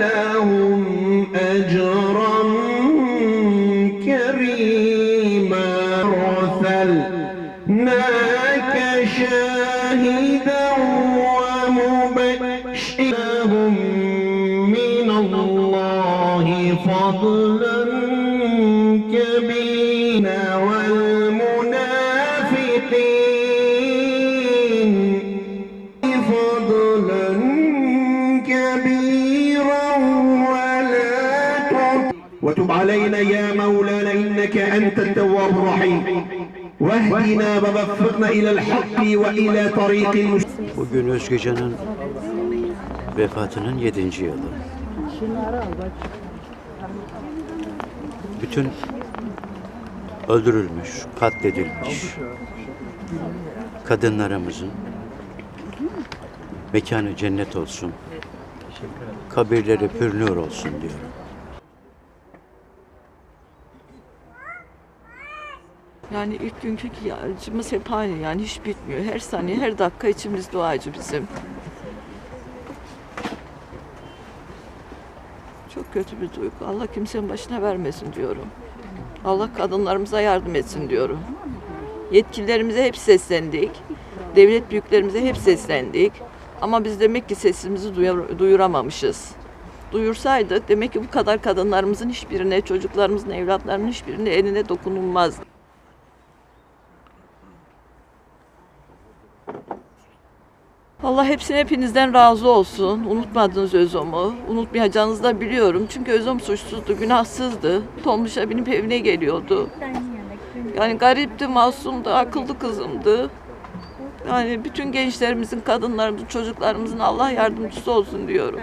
لهم أجرا كريما. أرسلناك شاهدا ومبشرا من الله فضلا كبيرا. والمنافقين فضلا كبيرا. وتب علينا يا مولانا إنك أنت التواب الرحيم واهدنا ووفقنا إلى الحق وإلى طريق المستقيم Bugün Özgecan'ın vefatının yedinci yılı. Bütün öldürülmüş, katledilmiş kadınlarımızın mekanı cennet olsun, kabirleri pürnür olsun diyorum. Yani ilk günkü acımız hep aynı yani hiç bitmiyor. Her saniye, her dakika içimiz duacı bizim. Çok kötü bir duygu. Allah kimsenin başına vermesin diyorum. Allah kadınlarımıza yardım etsin diyorum. Yetkililerimize hep seslendik. Devlet büyüklerimize hep seslendik. Ama biz demek ki sesimizi duyur- duyuramamışız. Duyursaydık demek ki bu kadar kadınlarımızın hiçbirine, çocuklarımızın, evlatlarının hiçbirine eline dokunulmaz. Allah hepsine hepinizden razı olsun. Unutmadınız Özom'u. Unutmayacağınızı da biliyorum. Çünkü Özom suçsuzdu, günahsızdı. Tomuş'a binip evine geliyordu. Yani garipti, masumdu, akıllı kızımdı. Yani bütün gençlerimizin, kadınlarımızın, çocuklarımızın Allah yardımcısı olsun diyorum.